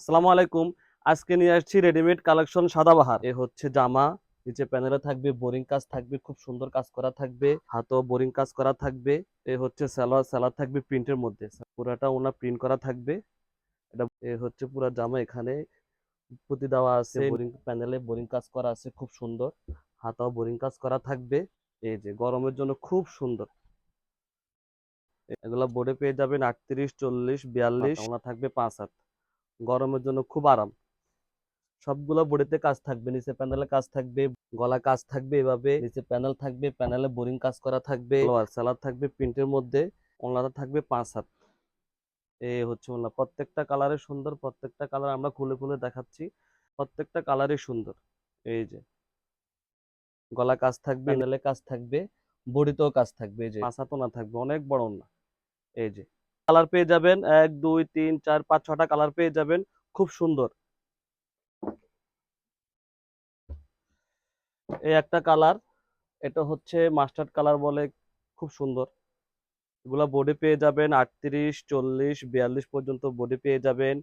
আসসালামু আলাইকুম। আজকে নিয়ে আসছি রেডিমেড কালেকশন সাদাবাহার। এ হচ্ছে জামা নিচে প্যানেলে থাকবে বোরিং কাজ থাকবে খুব সুন্দর কাজ করা থাকবে হাতও বোরিং কাজ করা থাকবে এ হচ্ছে সালোয়ার সালোয়ার থাকবে প্রিন্টের মধ্যে। পুরাটা ওনা প্রিন্ট করা থাকবে। এটা এ হচ্ছে পুরা জামা এখানে। পুঁতি দেওয়া আছে বোরিং প্যানেলে বোরিং কাজ করা আছে খুব সুন্দর। হাতাও বোরিং কাজ করা থাকবে। এই যে গরমের জন্য খুব সুন্দর। এগুলা বোর্ডে পেয়ে যাবেন আটত্রিশ চল্লিশ বিয়াল্লিশ। ওনা থাকবে পাঁচ হাত। গরমের জন্য খুব আরাম। সবগুলো বডিতে কাজ থাকবে, নিচে প্যানেলে কাজ থাকবে গলা কাজ থাকবে এভাবে, নিচে প্যানেল থাকবে প্যানেলে বোরিং কাজ করা থাকবে সালাদ থাকবে প্রিন্টের মধ্যে ওনাটা থাকবে পাঁচ হাত। এই হচ্ছে ওনা প্রত্যেকটা কালারে সুন্দর, প্রত্যেকটা কালার আমরা খুলে খুলে দেখাচ্ছি, প্রত্যেকটা কালারই সুন্দর। এই যে গলা কাজ থাকবে প্যানেলে কাজ থাকবে, বডিতেও কাজ থাকবে, এই যে, পাঁচ হাত ওনা থাকবে, অনেক বড় ওনা এই যে কালার পেয়ে যাবেন। এক, দুই, তিন, চার, পাঁচ, ছটা কালার পেয়ে যাবেন। খুব সুন্দর। এই একটা কালার এটা হচ্ছে মাস্টার্ড কালার বলে খুব সুন্দর। এগুলা বডি পেয়ে যাবেন আটত্রিশ, চল্লিশ, বিয়াল্লিশ পর্যন্ত বডি পেয়ে যাবেন।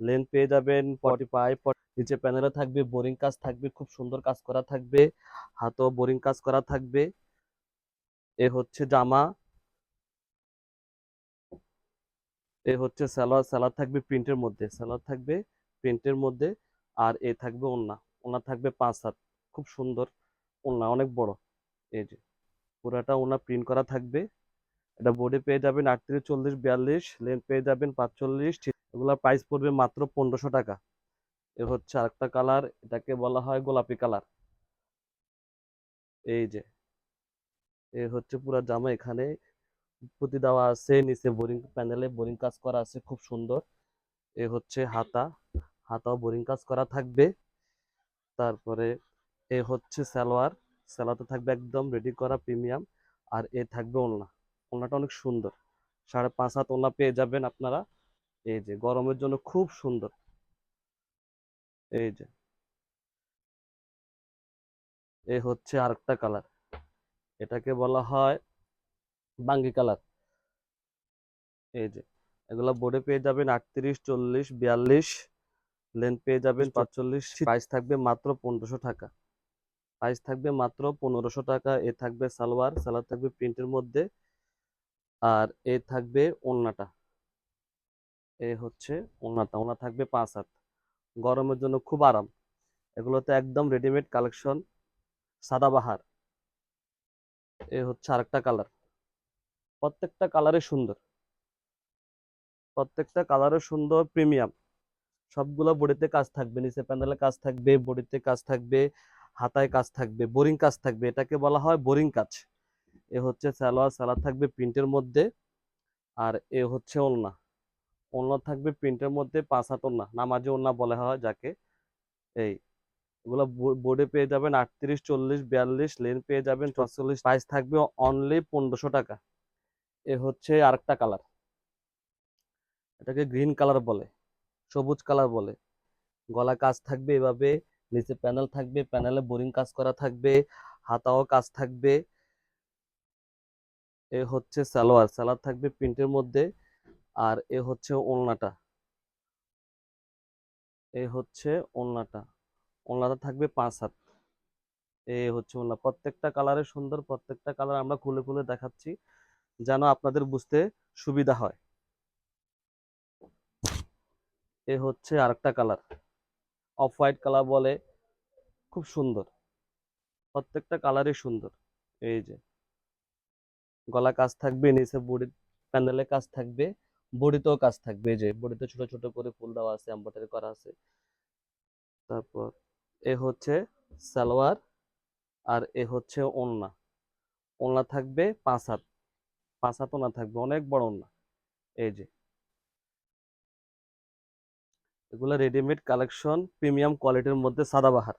লেন্থ পেয়ে যাবেন ফর্টি ফাইভ নিচে প্যানেলে থাকবে বোরিং কাজ থাকবে, খুব সুন্দর কাজ করা থাকবে। হাতও বোরিং কাজ করা থাকবে। এ হচ্ছে জামা। এ হচ্ছে সালোয়ার সালোয়ার থাকবে প্রিন্টের মধ্যে সালোয়ার থাকবে প্রিন্টের মধ্যে আর এ থাকবে ওন্না ওন্না থাকবে পাঁচ হাত, খুব সুন্দর ওন্না অনেক বড়, এই যে পুরাটা ওনা প্রিন্ট করা থাকবে, এটা বোর্ডে পেয়ে যাবেন আটত্রিশ, চল্লিশ, বিয়াল্লিশ লেন্থ পেয়ে যাবেন পাঁচচল্লিশ এগুলোর প্রাইস পড়বে মাত্র পনেরোশো টাকা, এ হচ্ছে আরেকটা কালার এটাকে বলা হয় গোলাপি কালার এই যে, এ হচ্ছে পুরা জামা এখানে পুঁতি দেওয়া আছে, নিচে বোরিং প্যানেলে বোরিং কাজ করা আছে, খুব সুন্দর। এ হচ্ছে হাতা, হাতাও বোরিং কাজ করা থাকবে। তারপরে এ হচ্ছে সালোয়ার, সালোয়ারটা থাকবে একদম রেডি করা প্রিমিয়াম আর এ থাকবে ওলনা। ওলনাটা অনেক সুন্দর। সাড়ে পাঁচ হাত ওলনা পেয়ে যাবেন আপনারা। এই যে, গরমের জন্য খুব সুন্দর। এই যে। এ হচ্ছে আরেকটা কালার এটাকে বলা হয় বাঙ্গি কালার। এই যে এগুলা বোর্ডে পেয়ে যাবেন আটত্রিশ চল্লিশ বিয়াল্লিশ লেন্থ পেয়ে যাবেন পাঁচচল্লিশ প্রাইস থাকবে মাত্র পনেরোশো টাকা। প্রাইস থাকবে মাত্র পনেরোশো টাকা এ থাকবে সালোয়ার সালোয়ার থাকবে প্রিন্টের মধ্যে আর এ থাকবে ওড়নাটা। এ হচ্ছে ওড়নাটা ওড়না থাকবে পাঁচ হাত। গরমের জন্য খুব আরাম। এগুলোতে একদম রেডিমেড কালেকশন সাদাবাহার এ হচ্ছে আরেকটা কালার প্রত্যেকটা কালারে সুন্দর। প্রত্যেকটা কালারে সুন্দর প্রিমিয়াম সবগুলো বডিতে কাজ থাকবে নিচে প্যানেলে কাজ থাকবে বডিতে কাজ থাকবে হাতায় কাজ থাকবে বোরিং কাজ থাকবে এটাকে বলা হয় বোরিং কাজ। এ হচ্ছে সালোয়ার সালোয়ার থাকবে প্রিন্টের মধ্যে আর এ হচ্ছে ওলনা। ওলনা থাকবে প্রিন্টের মধ্যে পাঁচ হাত ওলনা নামাজি ওলনা বলা হয় যাকে। এই এগুলো বোর্ডে পেয়ে যাবেন আটত্রিশ চল্লিশ বিয়াল্লিশ লেন পেয়ে যাবেন চল্লিশ। প্রাইস থাকবে অনলি পনেরোশো টাকা। এ হচ্ছে আরেকটা কালার এটাকে গ্রিন কালার বলে, সবুজ কালার বলে। গলা কাজ থাকবে এভাবে, নিচে প্যানেল থাকবে প্যানেলে বোরিং কাজ করা থাকবে, হাতাও কাজ থাকবে। এ হচ্ছে সালোয়ার সালোয়ার থাকবে প্রিন্টের মধ্যে, আর এ হচ্ছে ওড়নাটা এ হচ্ছে ওড়নাটা ওলনাটা থাকবে পাঁচ হাত। এ হচ্ছে ওলনা। প্রত্যেকটা কালারে সুন্দর, প্রত্যেকটা কালার আমরা খুলে খুলে দেখাচ্ছি। যেন আপনাদের বুঝতে সুবিধা হয়। এ হচ্ছে আরেকটা কালার। অফ হোয়াইট কালার বলে খুব সুন্দর। প্রত্যেকটা কালারই সুন্দর। এই যে। গলা কাজ থাকবে, নিচে বডি প্যানেলে কাজ থাকবে, বডিতেও কাজ থাকবে। এই যে, বডিতে ছোট ছোট করে ফুল দেওয়া আছে, এমব্রয়ডারি করা আছে। তারপর এ হচ্ছে সালোয়ার আর এ হচ্ছে ওড়না। ওড়না থাকবে পাঁচ হাত। পাঁচ ওড়না থাকবে, অনেক বড় না। এই যে। এগুলো রেডিমেড কালেকশন প্রিমিয়াম কোয়ালিটির মধ্যে সাদাবাহার।